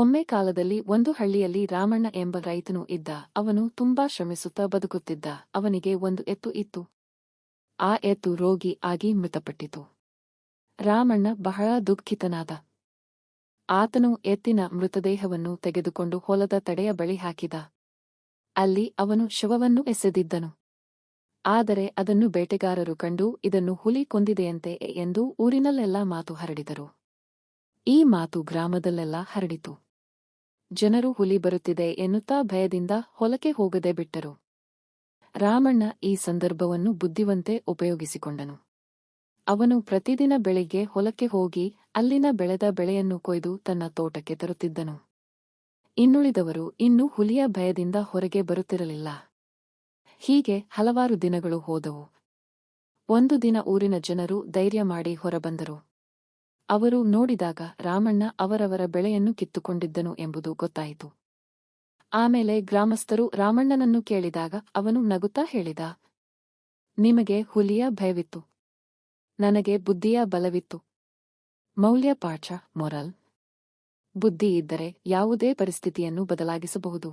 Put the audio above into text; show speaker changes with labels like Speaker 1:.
Speaker 1: ಒಮ್ಮೆ ಕಾಲದಲ್ಲಿ ಒಂದು ಹಳ್ಳಿಯಲ್ಲಿ ರಾಮಣ್ಣ ಎಂಬ ರೈತನು ಇದ್ದ. ಅವನು ತುಂಬಾ ಶ್ರಮಿಸುತ್ತಾ ಬದುಕುತ್ತಿದ್ದ. ಅವನಿಗೆ ಒಂದು ಎತ್ತು ಇತ್ತು. ಆ ಎತ್ತು ರೋಗಿ ಆಗಿ ಮೃತಪಟ್ಟಿತು. ರಾಮಣ್ಣ ಬಹಳ ದುಃಖಿತನಾದ. ಆತನು ಎತ್ತಿನ ಮೃತದೇಹವನ್ನು ತೆಗೆದುಕೊಂಡು ಹೊಲದ ತಡೆಯ ಬಳಿ ಹಾಕಿದ. ಅಲ್ಲಿ ಅವನು ಶವವನ್ನು ಎಸೆದಿದ್ದನು. ಆದರೆ ಅದನ್ನು ಬೇಟೆಗಾರರು ಕಂಡು ಇದನ್ನು ಹುಲಿ ಕೊಂದಿದೆಯಂತೆ ಎಂದು ಊರಿನಲ್ಲೆಲ್ಲ ಮಾತು ಹರಡಿದರು. ಈ ಮಾತು ಗ್ರಾಮದಲ್ಲೆಲ್ಲ ಹರಡಿತು. ಜನರು ಹುಲಿ ಬರುತ್ತಿದೆ ಎನ್ನುತ್ತಾ ಭಯದಿಂದ ಹೊಲಕ್ಕೆ ಹೋಗದೆ ಬಿಟ್ಟರು. ರಾಮಣ್ಣ ಈ ಸಂದರ್ಭವನ್ನು ಬುದ್ಧಿವಂತೆ ಉಪಯೋಗಿಸಿಕೊಂಡನು. ಅವನು ಪ್ರತಿದಿನ ಬೆಳಿಗ್ಗೆ ಹೊಲಕ್ಕೆ ಹೋಗಿ ಅಲ್ಲಿನ ಬೆಳೆದ ಬೆಳೆಯನ್ನು ಕೊಯ್ದು ತನ್ನ ತೋಟಕ್ಕೆ ತರುತ್ತಿದ್ದನು. ಇನ್ನುಳಿದವರು ಇನ್ನೂ ಹುಲಿಯ ಭಯದಿಂದ ಹೊರಗೆ ಬರುತ್ತಿರಲಿಲ್ಲ. ಹೀಗೆ ಹಲವಾರು ದಿನಗಳು ಹೋದವು. ಒಂದು ದಿನ ಊರಿನ ಜನರು ಧೈರ್ಯ ಮಾಡಿ ಹೊರಬಂದರು. ಅವರು ನೋಡಿದಾಗ ರಾಮಣ್ಣ ಅವರವರ ಬೆಳೆಯನ್ನು ಕಿತ್ತುಕೊಂಡಿದ್ದನು ಎಂಬುದು ಗೊತ್ತಾಯಿತು. ಆಮೇಲೆ ಗ್ರಾಮಸ್ಥರು ರಾಮಣ್ಣನನ್ನು ಕೇಳಿದಾಗ ಅವನು ನಗುತ್ತಾ ಹೇಳಿದ, ನಿಮಗೆ ಹುಲಿಯ ಭಯವಿತ್ತು. ನನಗೆ ಬುದ್ಧಿಯ ಬಲವಿತ್ತು. ಮೌಲ್ಯ ಪಾಠ, ಮೊರಲ್. ಬುದ್ಧಿ ಇದ್ದರೆ ಯಾವುದೇ ಪರಿಸ್ಥಿತಿಯನ್ನು ಬದಲಾಗಿಸಬಹುದು.